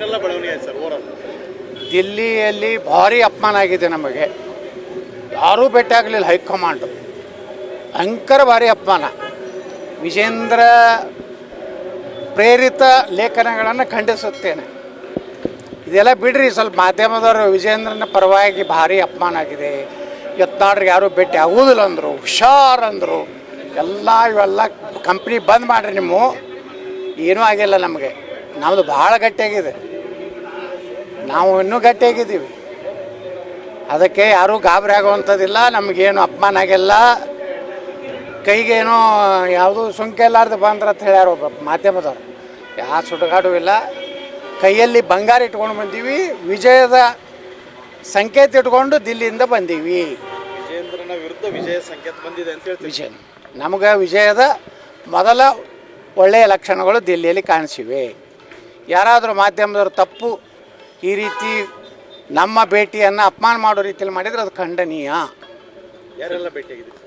ಬೆಳವಣಿಗೆ ಆಯ್ತು sir over ದಿಲ್ಲಿಯಲ್ಲಿ ಭಾರಿ ಅಪಮಾನ ಆಗಿದೆ ನಮಗೆ. ಯಾರೂ ಭೇಟಿ ಆಗಲಿಲ್ಲ ಹೈಕಮಾಂಡ್. ಭಯಂಕರ ಭಾರಿ ಅಪಮಾನ. ವಿಜೇಂದ್ರ ಪ್ರೇರಿತ ಲೇಖನಗಳನ್ನು ಖಂಡಿಸುತ್ತೇನೆ. ಇದೆಲ್ಲ ಬಿಡ್ರಿ, ಸ್ವಲ್ಪ ಮಾಧ್ಯಮದವರು ವಿಜೇಂದ್ರನ ಪರವಾಗಿ ಭಾರಿ ಅಪಮಾನ ಆಗಿದೆ. ಎತ್ತಾಡ್ರಿಗೆ ಯಾರೂ ಭೇಟಿ ಆಗೋದಿಲ್ಲ ಅಂದರು, ಹುಷಾರ್ ಅಂದರು. ಎಲ್ಲ ಇವೆಲ್ಲ ಕಂಪ್ನಿ ಬಂದ್ ಮಾಡಿರಿ ನಿಮ್ಮ ಏನೂ ಆಗಿಲ್ಲ ನಮಗೆ. ನಮ್ಮದು ಭಾಳ ಗಟ್ಟಿಯಾಗಿದೆ. ನಾವು ಇನ್ನೂ ಗಟ್ಟಿಯಾಗಿದ್ದೀವಿ. ಅದಕ್ಕೆ ಯಾರೂ ಗಾಬರಿ ಆಗುವಂಥದ್ದಿಲ್ಲ ನಮಗೇನು ಅಪಮಾನ ಆಗಿಲ್ಲ. ಕೈಗೇನೋ ಯಾವುದೂ ಸುಂಕ ಇಲ್ಲಾರ್ದು ಬಂದ್ರ ಅಂತ ಹೇಳ್ಯಾರ ಒಬ್ಬ ಮಾಧ್ಯಮದವ್ರು. ಯಾವ ಸುಡುಗಾಡು ಇಲ್ಲ. ಕೈಯಲ್ಲಿ ಬಂಗಾರ ಇಟ್ಕೊಂಡು ಬಂದೀವಿ ವಿಜಯದ ಸಂಕೇತ ಇಟ್ಕೊಂಡು ದಿಲ್ಲಿಯಿಂದ ಬಂದೀವಿ. ವಿಜೇಂದ್ರನ ವಿರುದ್ಧ ವಿಜಯ ಸಂಕೇತ ಬಂದಿದೆ ಅಂತ ವಿಜಯ ನಮಗೆ ವಿಜಯದ ಮೊದಲ ಒಳ್ಳೆಯ ಲಕ್ಷಣಗಳು ದಿಲ್ಲಿಯಲ್ಲಿ ಕಾಣಿಸಿವೆ. ಯಾರಾದರೂ ಮಾಧ್ಯಮದವರು ತಪ್ಪು ಈ ರೀತಿ ನಮ್ಮ ಭೇಟಿಯನ್ನು ಅಪಮಾನ ಮಾಡೋ ರೀತಿಯಲ್ಲಿ ಮಾಡಿದರೆ ಅದು ಖಂಡನೀಯ. ಯಾರೆಲ್ಲ ಭೇಟಿಯಾಗಿದೆ ಹಾಂ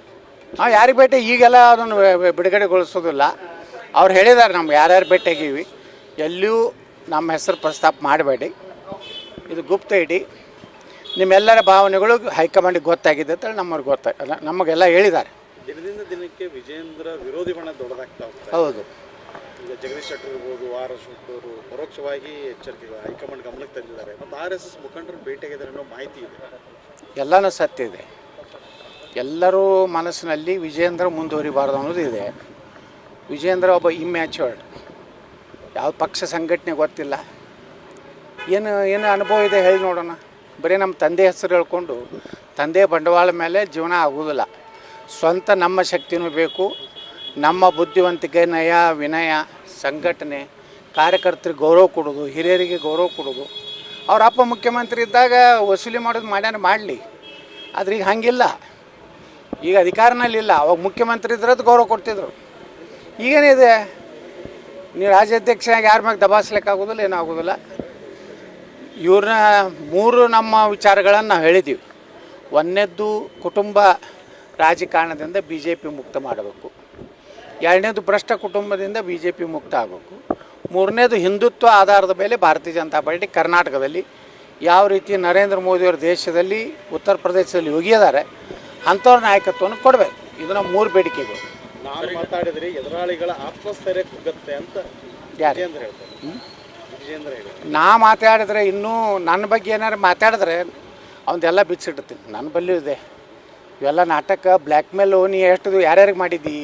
ನಾವು ಯಾರಿಗೆ ಭೇಟಿ? ಈಗೆಲ್ಲ ಅದನ್ನು ಬಿಡುಗಡೆಗೊಳಿಸೋದಿಲ್ಲ. ಅವ್ರು ಹೇಳಿದ್ದಾರೆ ನಮ್ಗೆ ಯಾರ್ಯಾರು ಭೇಟಿಯಾಗೀವಿ ಎಲ್ಲಿಯೂ ನಮ್ಮ ಹೆಸರು ಪ್ರಸ್ತಾಪ ಮಾಡಬೇಡಿ. ಇದು ಗುಪ್ತ ಇಡಿ. ನಿಮ್ಮೆಲ್ಲರ ಭಾವನೆಗಳು ಹೈಕಮಾಂಡಿಗೆ ಗೊತ್ತಾಗಿದೆ ಅಂತೇಳಿ ನಮ್ಮವ್ರಿಗೆ ಗೊತ್ತಾಗ ನಮಗೆಲ್ಲ ಹೇಳಿದ್ದಾರೆ. ದಿನದಿಂದ ದಿನಕ್ಕೆ ವಿಜೇಂದ್ರ ವಿರೋಧಿ ಬಣ್ಣ ದೊಡ್ಡದಾಗ್ತಾ ಹೌದು. ಈಗ ಜಗದೀಶ್ ಶೆಟ್ಟರ್ ಇರ್ಬೋದು, ಆರ್ ಎಸ್ ಅವರು ಪರೋಕ್ಷವಾಗಿ ಎಚ್ಚರಿಕೆ ಹೈಕಮಾಂಡ್ ಗಮನಕ್ಕೆ ತಂದಿದ್ದಾರೆ. ಮತ್ತು ಆರ್ ಎಸ್ ಎಸ್ ಮುಖಂಡರು ಭೇಟಿಯಾಗಿದ್ದಾರೆ ಅನ್ನೋ ಮಾಹಿತಿ ಇದೆ. ಎಲ್ಲನೂ ಸತ್ಯ ಇದೆ. ಎಲ್ಲರೂ ಮನಸ್ಸಿನಲ್ಲಿ ವಿಜೇಂದ್ರ ಮುಂದುವರಿಬಾರ್ದು ಅನ್ನೋದು ಇದೆ. ವಿಜೇಂದ್ರ ಒಬ್ಬ ಇಮ್ಯಾಚುರ್ಡ್ ಯಾವ ಪಕ್ಷ ಸಂಘಟನೆ ಗೊತ್ತಿಲ್ಲ. ಏನು ಏನು ಅನುಭವ ಇದೆ ಹೇಳಿ ನೋಡೋಣ. ಬರೀ ನಮ್ಮ ತಂದೆ ಹೆಸರು ಹೇಳ್ಕೊಂಡು ತಂದೆ ಬಂಡವಾಳ ಮೇಲೆ ಜೀವನ ಆಗುವುದಿಲ್ಲ. ಸ್ವಂತ ನಮ್ಮ ಶಕ್ತಿನೂ ಬೇಕು. ನಮ್ಮ ಬುದ್ಧಿವಂತಿಕೆ, ನಯ, ವಿನಯ ಸಂಘಟನೆ, ಕಾರ್ಯಕರ್ತರಿಗೆ ಗೌರವ ಕೊಡೋದು, ಹಿರಿಯರಿಗೆ ಗೌರವ ಕೊಡೋದು. ಅವ್ರ ಅಪ್ಪ ಮುಖ್ಯಮಂತ್ರಿ ಇದ್ದಾಗ ವಸೂಲಿ ಮಾಡೋದು ಮಾಡ್ಯಾನ ಮಾಡಲಿ. ಆದ್ರೆ ಈಗ ಹಂಗಿಲ್ಲ. ಈಗ ಅಧಿಕಾರನಲ್ಲಿಲ್ಲ ಅವಾಗ ಮುಖ್ಯಮಂತ್ರಿ ಇದ್ರದ್ದು ಗೌರವ ಕೊಡ್ತಿದ್ರು. ಈಗೇನಿದೆ ನೀವು ರಾಜ್ಯಾಧ್ಯಕ್ಷನಾಗಿ ಯಾರ ಮ್ಯಾಗ ದಬಾಯಿಸ್ಲಿಕ್ಕಾಗೋದಿಲ್ಲ ಏನಾಗೋದಿಲ್ಲ ಇವ್ರನ್ನ ಮೂರು ನಮ್ಮ ವಿಚಾರಗಳನ್ನು ನಾವು ಹೇಳಿದ್ದೀವಿ ಒಂದನೇದ್ದು ಕುಟುಂಬ ರಾಜಕಾರಣದಿಂದ ಬಿ ಮುಕ್ತ ಮಾಡಬೇಕು. ಎರಡನೇದು ಭ್ರಷ್ಟ ಕುಟುಂಬದಿಂದ ಬಿ ಜೆ ಪಿ ಮುಕ್ತ ಆಗಬೇಕು ಮೂರನೇದು ಹಿಂದುತ್ವ ಆಧಾರದ ಮೇಲೆ ಭಾರತೀಯ ಜನತಾ ಪಾರ್ಟಿ ಕರ್ನಾಟಕದಲ್ಲಿ ಯಾವ ರೀತಿ ನರೇಂದ್ರ ಮೋದಿಯವ್ರ ದೇಶದಲ್ಲಿ ಉತ್ತರ ಪ್ರದೇಶದಲ್ಲಿ ಒಗಿಯದಾರೆ ಅಂಥವ್ರ ನಾಯಕತ್ವವನ್ನು ಕೊಡಬೇಕು. ಇದು ನಮ್ಮ ಮೂರು ಬೇಡಿಕೆಗಳು. ನಾನು ಮಾತಾಡಿದ್ರೆ ಎದುರಾಳಿಗಳ ಆತ್ಮಸ್ಥೈರ್ಯ ಕುಗ್ಗತ್ತೆ ಅಂತ ವಿಜೇಂದ್ರ ಹೇಳ್ತಾರೆ. ನಾ ಮಾತಾಡಿದ್ರೆ ಇನ್ನೂ ನನ್ನ ಬಗ್ಗೆ ಏನಾರು ಮಾತಾಡಿದ್ರೆ ಅವನ್ನೆಲ್ಲ ಬಿಚ್ಚಿಡ್ತೀನಿ. ನನ್ನ ಬಲ್ಲಿಯೂ ಇದೆ. ಇವೆಲ್ಲ ನಾಟಕ ಬ್ಲ್ಯಾಕ್ ಮೇಲು ನೀ ಎಷ್ಟು ಯಾರ್ಯಾರಿಗೆ ಮಾಡಿದ್ದಿ?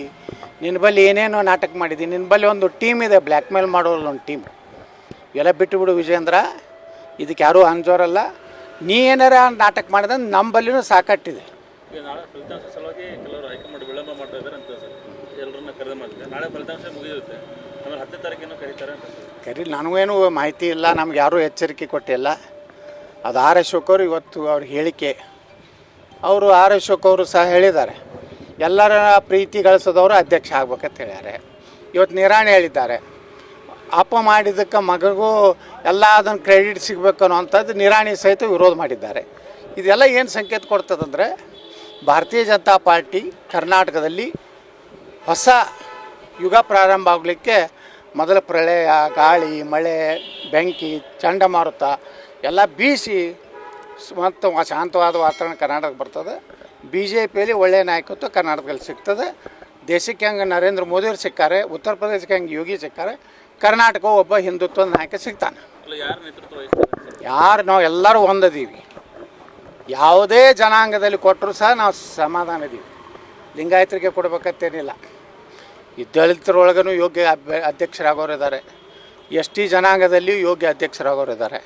ನಿನ್ನ ಬಳಿ ಏನೇನೋ ನಾಟಕ ಮಾಡಿದ್ದೀನಿ. ನಿನ್ನ ಬಳಿ ಒಂದು ಟೀಮ್ ಇದೆ ಬ್ಲ್ಯಾಕ್ ಮೇಲ್ ಮಾಡೋಲ್ಲ ಒಂದು ಟೀಮ್ ಎಲ್ಲ ಬಿಟ್ಟು ಬಿಡು ವಿಜೇಂದ್ರ ಇದಕ್ಕೆ ಯಾರೂ ಅಂಜೋರಲ್ಲ ನೀ ಏನಾರ ನಾಟಕ ಮಾಡಿದ್ರೆ ನಮ್ಮ ಬಲ್ಲಿನೂ ಸಾಕಟ್ಟಿದೆ. ಕರಿ ನನಗೇನು ಮಾಹಿತಿ ಇಲ್ಲ. ನಮ್ಗೆ ಯಾರೂ ಎಚ್ಚರಿಕೆ ಕೊಟ್ಟಿಲ್ಲ. ಅದು ಆರ್ ಅಶೋಕ್ ಅವರು ಇವತ್ತು ಅವ್ರ ಹೇಳಿಕೆ. ಅವರು ಆರ್ ಅಶೋಕ್ ಅವರು ಸಹ ಹೇಳಿದ್ದಾರೆ. ಎಲ್ಲರ ಪ್ರೀತಿ ಗಳಿಸೋದವರು ಅಧ್ಯಕ್ಷ ಆಗ್ಬೇಕಂತ ಹೇಳ್ಯಾರೆ. ಇವತ್ತು ನಿರಾಣಿ ಹೇಳಿದ್ದಾರೆ. ಅಪ್ಪ ಮಾಡಿದ್ದಕ್ಕೆ ಮಗಗೂ ಎಲ್ಲ ಅದನ್ನು ಕ್ರೆಡಿಟ್ ಸಿಗಬೇಕು ಅನ್ನೋವಂಥದ್ದು ನಿರಾಣಿ ಸಹಿತ ವಿರೋಧ ಮಾಡಿದ್ದಾರೆ. ಇದೆಲ್ಲ ಏನು ಸಂಕೇತ ಕೊಡ್ತದಂದರೆ ಭಾರತೀಯ ಜನತಾ ಪಾರ್ಟಿ ಕರ್ನಾಟಕದಲ್ಲಿ ಹೊಸ ಯುಗ ಪ್ರಾರಂಭ ಆಗಲಿಕ್ಕೆ ಮೊದಲ ಪ್ರಳಯ, ಗಾಳಿ, ಮಳೆ, ಬೆಂಕಿ, ಚಂಡಮಾರುತ ಎಲ್ಲ ಬೀಸಿ ಮತ್ತು ಶಾಂತವಾದ ವಾತಾವರಣ ಕರ್ನಾಟಕ ಬರ್ತದೆ. ಬಿ ಜೆ ಪಿಯಲ್ಲಿ ಒಳ್ಳೆಯ ನಾಯಕತ್ವ ಕರ್ನಾಟಕದಲ್ಲಿ ಸಿಗ್ತದೆ. ದೇಶಕ್ಕೆ ಹಂಗೆ ನರೇಂದ್ರ ಮೋದಿಯವ್ರು ಸಿಕ್ಕಾರೆ ಉತ್ತರ ಪ್ರದೇಶಕ್ಕೆ ಹಂಗೆ ಯೋಗಿ ಸಿಕ್ಕಾರೆ ಕರ್ನಾಟಕ ಒಬ್ಬ ಹಿಂದುತ್ವದ ನಾಯಕ ಸಿಗ್ತಾನೆ. ಯಾರು ನೇತೃತ್ವ ವಹಿಸ್ತಾರೆ? ಯಾರು ನಾವು ಎಲ್ಲರೂ ಹೊಂದದೀವಿ ಯಾವುದೇ ಜನಾಂಗದಲ್ಲಿ ಕೊಟ್ಟರು ಸಹ ನಾವು ಸಮಾಧಾನ ಇದೀವಿ. ಲಿಂಗಾಯತರಿಗೆ ಕೊಡ್ಬೇಕಂತೇನಿಲ್ಲ. ಈ ದಲಿತರೊಳಗೂ ಯೋಗ್ಯ ಅಧ್ಯಕ್ಷರಾಗೋರಿದ್ದಾರೆ. ಅಧ್ಯಕ್ಷರಾಗೋರು ಇದ್ದಾರೆ ಎಸ್ ಟಿ ಜನಾಂಗದಲ್ಲಿಯೂ ಯೋಗ್ಯ ಅಧ್ಯಕ್ಷರಾಗೋರು ಇದ್ದಾರೆ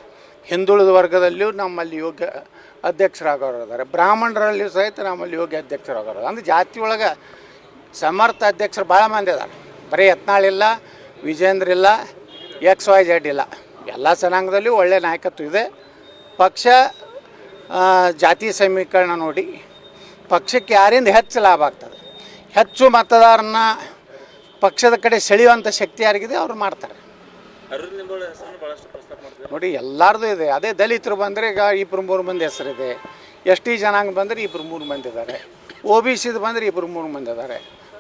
ಹಿಂದುಳಿದ ವರ್ಗದಲ್ಲಿಯೂ ನಮ್ಮಲ್ಲಿ ಯೋಗ್ಯ ಅಧ್ಯಕ್ಷರಾಗೋರು ಇದ್ದಾರೆ ಬ್ರಾಹ್ಮಣರಲ್ಲಿಯೂ ಸಹಿತ ನಮ್ಮಲ್ಲಿ ಯೋಗ್ಯ ಅಧ್ಯಕ್ಷರಾಗೋರು ಅಂದರೆ ಜಾತಿ ಒಳಗೆ ಸಮರ್ಥ ಅಧ್ಯಕ್ಷರು ಭಾಳ ಮಂದಿ ಇದ್ದಾರೆ. ಬರೀ ಯತ್ನಾಳಿಲ್ಲ ವಿಜೇಂದ್ರ ಇಲ್ಲ ಎಕ್ಸ್ ವೈ ಜೆಡ್ ಇಲ್ಲ. ಎಲ್ಲ ಜನಾಂಗದಲ್ಲೂ ಒಳ್ಳೆಯ ನಾಯಕತ್ವ ಇದೆ. ಪಕ್ಷ ಜಾತಿ ಸಮೀಕರಣ ನೋಡಿ, ಪಕ್ಷಕ್ಕೆ ಯಾರಿಂದ ಹೆಚ್ಚು ಲಾಭ ಆಗ್ತದೆ? ಹೆಚ್ಚು ಮತದಾರನ ಪಕ್ಷದ ಕಡೆ ಸೆಳೆಯುವಂಥ ಶಕ್ತಿ ಯಾರಿಗಿದೆ? ಅವ್ರು ಮಾಡ್ತಾರೆ. ನೋಡಿ ಎಲ್ಲರದು ಇದೆ. ಅದೇ ದಲಿತರು ಬಂದರೆ ಈಗ ಇಬ್ಬರು ಮೂರು ಮಂದಿ ಹೆಸರಿದೆ. ಎಸ್ ಟಿ ಜನಾಂಗ ಬಂದರೆ ಇಬ್ಬರು ಮೂರು ಮಂದಿ ಇದ್ದಾರೆ ಒ ಬಿ ಸಿದು ಬಂದರೆ ಇಬ್ಬರು ಮೂರು ಮಂದಿ ಇದ್ದಾರೆ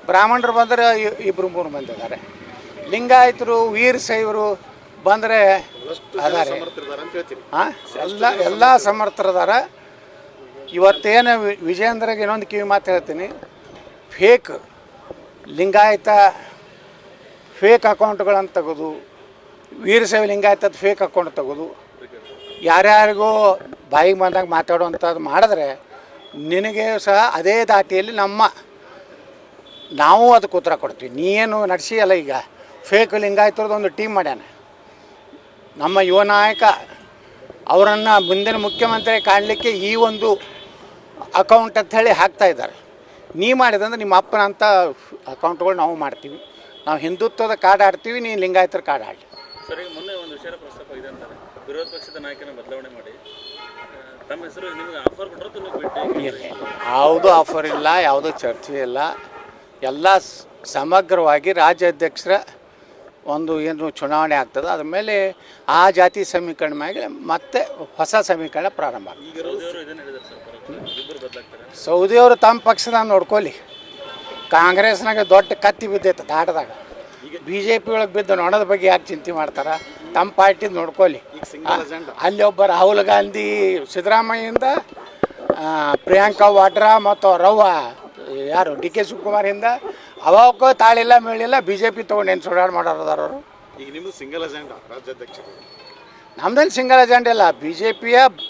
ಬ್ರಾಹ್ಮಣರು ಬಂದರೆ ಇಬ್ಬರು ಮೂರು ಮಂದಿ ಇದ್ದಾರೆ ಲಿಂಗಾಯತರು ವೀರ ಶೈವರು ಬಂದರೆ ಅದಾರೆ. ಸಮರ್ಥರಿದ್ದಾರೆ ಅಂತ ಹೇಳ್ತೀನಿ. ಹಾಂ ಎಲ್ಲ ಎಲ್ಲ ಸಮರ್ಥರದಾರ ಇವತ್ತೇನು ವಿಜೇಂದ್ರಗೆ ಇನ್ನೊಂದು ಕಿವಿ ಮಾತು ಹೇಳ್ತೀನಿ. ಫೇಕ್ ಲಿಂಗಾಯತ ಫೇಕ್ ಅಕೌಂಟ್ಗಳನ್ನು ತೆಗೆದು ವೀರಶೈವ ಲಿಂಗಾಯತದ ಫೇಕ್ ಅಕೌಂಟ್ ತೆಗೋದು. ಯಾರ್ಯಾರಿಗೂ ಬಾಯಿಗೆ ಬಂದಾಗ ಮಾತಾಡುವಂಥದ್ದು ಮಾಡಿದ್ರೆ ನಿನಗೆ ಸಹ ಅದೇ ದಾಟಿಯಲ್ಲಿ ನಮ್ಮ ನಾವು ಅದಕ್ಕೆ ಉತ್ತರ ಕೊಡ್ತೀವಿ. ನೀನು ನಡೆಸಿಯಲ್ಲ ಈಗ. ಫೇಕ್ ಲಿಂಗಾಯತರದ್ದು ಒಂದು ಟೀಮ್ ಮಾಡ್ಯಾನ. ನಮ್ಮ ಯುವ ನಾಯಕ ಅವರನ್ನು ಮುಂದಿನ ಮುಖ್ಯಮಂತ್ರಿ ಕಾಣಲಿಕ್ಕೆ ಈ ಒಂದು ಅಕೌಂಟ್ ಅಂತ ಹೇಳಿ ಹಾಕ್ತಾ ಇದ್ದಾರೆ. ನೀ ಮಾಡಿದಂದ್ರೆ ನಿಮ್ಮ ಅಪ್ಪನಂಥ ಅಕೌಂಟ್ಗಳು ನಾವು ಮಾಡ್ತೀವಿ. ನಾವು ಹಿಂದುತ್ವದ ಕಾರ್ಡ್ ಆಡ್ತೀವಿ, ನೀನು ಲಿಂಗಾಯತರ ಕಾರ್ಡ್ ಆಡಲಿ. ಸರ್ ಈಗ ಮೊನ್ನೆ ಒಂದು ವಿಚಾರ ಪ್ರಸ್ತಾಪ ಇದೆ ಅಂತಾರೆ. ವಿರೋಧ ಪಕ್ಷದ ನಾಯಕನ ಬದಲಾವಣೆ ಮಾಡಿ. ತಮ್ಮ ಹೆಸರು ನಿಮಗೆ ಆಫರ್ ಕೊಟ್ಟರು ಯಾವುದೂ ಆಫರ್ ಇಲ್ಲ ಯಾವುದೂ ಚರ್ಚೆ ಇಲ್ಲ. ಎಲ್ಲ ಸಮಗ್ರವಾಗಿ ರಾಜ್ಯಾಧ್ಯಕ್ಷರ ಒಂದು ಏನು ಚುನಾವಣೆ ಆಗ್ತದೆ ಅದ್ರ ಮೇಲೆ ಆ ಜಾತಿ ಸಮೀಕರಣ ಮೇಲೆ ಮತ್ತೆ ಹೊಸ ಸಮೀಕರಣ ಪ್ರಾರಂಭ ಆಗ್ತದೆ. ಸೌದಿಯವರು ತಮ್ಮ ಪಕ್ಷದಾಗ ನೋಡ್ಕೊಳ್ಳಿ. ಕಾಂಗ್ರೆಸ್ನಾಗ ದೊಡ್ಡ ಕತ್ತಿ ಬಿದ್ದೈತೆ ದಾಟದಾಗ. ಬಿ ಜೆ ಪಿ ಒಳಗೆ ಬಿದ್ದು ನೋಡೋದ ಬಗ್ಗೆ ಯಾರು ಚಿಂತೆ ಮಾಡ್ತಾರೆ? ತಮ್ಮ ಪಾರ್ಟಿ ನೋಡ್ಕೊಳ್ಳಿ ಅಲ್ಲಿ ಒಬ್ಬ ರಾಹುಲ್ ಗಾಂಧಿ ಸಿದ್ದರಾಮಯ್ಯಿಂದ ಪ್ರಿಯಾಂಕಾ ವಾಡ್ರಾ ಮತ್ತು ರವ್ವ ಯಾರು? ಡಿ ಕೆ ಶಿವಕುಮಾರಿಂದ ಅವಾಗ ತಾಳಿಲ್ಲ ಮೇಳಿಲ್ಲ ಬಿ ಜೆ ಪಿ ತೊಗೊಂಡೇನು ಸುಡಾಡ್ ಮಾಡೋರದಾರ ಅವರು? ಈಗ ನಿಮ್ದು ಸಿಂಗಲ್ ಅಜೆಂಡಾ ರಾಜ್ಯಾಧ್ಯಕ್ಷ ನಮ್ದೇನು ಸಿಂಗಲ್ ಅಜೆಂಡ ಇಲ್ಲ. ಬಿ ಜೆ ಪಿಯ